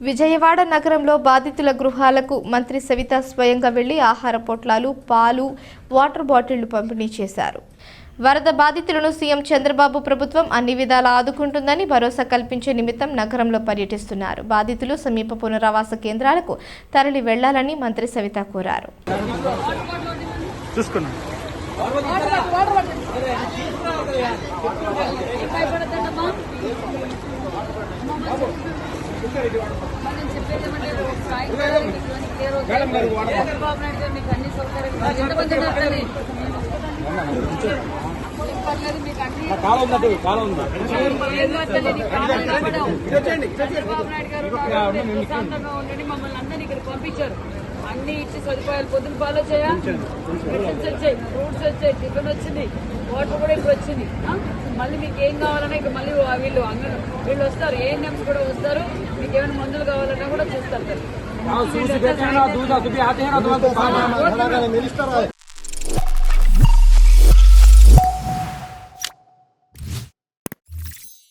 విజయవాడ నగరంలో బాధితుల గృహాలకు మంత్రి సవిత స్వయంగా వెళ్ళి ఆహార పొట్లాలు పాలు వాటర్ బాటిళ్ళు పంపిణీ చేశారు. వరద బాధితులను సీఎం చంద్రబాబు ప్రభుత్వం అన్ని విధాలా ఆదుకుంటుందని భరోసా కల్పించే నిమిత్తం నగరంలో పర్యటిస్తున్నారు. బాధితులు సమీప పునరావాస కేంద్రాలకు తరలి వెళ్ళాలని మంత్రి సవిత కోరారు. చూసుకున్నాం భయపడతాడమ్మా మనం చెప్పేది చంద్రబాబు నాయుడు గారు మీకు అన్ని సౌకర్యాలు ఎంతమంది ఉన్నారు మీకు అన్ని కాలం తల్లి, నీకు చంద్రబాబు నాయుడు గారు ఉన్నారు. మీరు ప్రశాంతంగా ఉండండి మమ్మల్ని అందరినీ ఇక్కడ పంపించారు అన్ని ఇచ్చి సదుపాయాలు పొద్దున పాలు వచ్చాయా మెడిసిన్స్ వచ్చాయి ఫ్రూట్స్ వచ్చాయి టిఫిన్ వచ్చింది వాటర్ కూడా ఇప్పుడు వచ్చింది మళ్ళీ మీకు ఏం కావాలన్నా ఇక్కడ మళ్ళీ వీళ్ళు అంగన్ వీళ్ళు వస్తారు ఏఎన్ఎంస్ కూడా వస్తారు ఏమైనా మందులు కావాలన్నా కూడా చూస్తారు.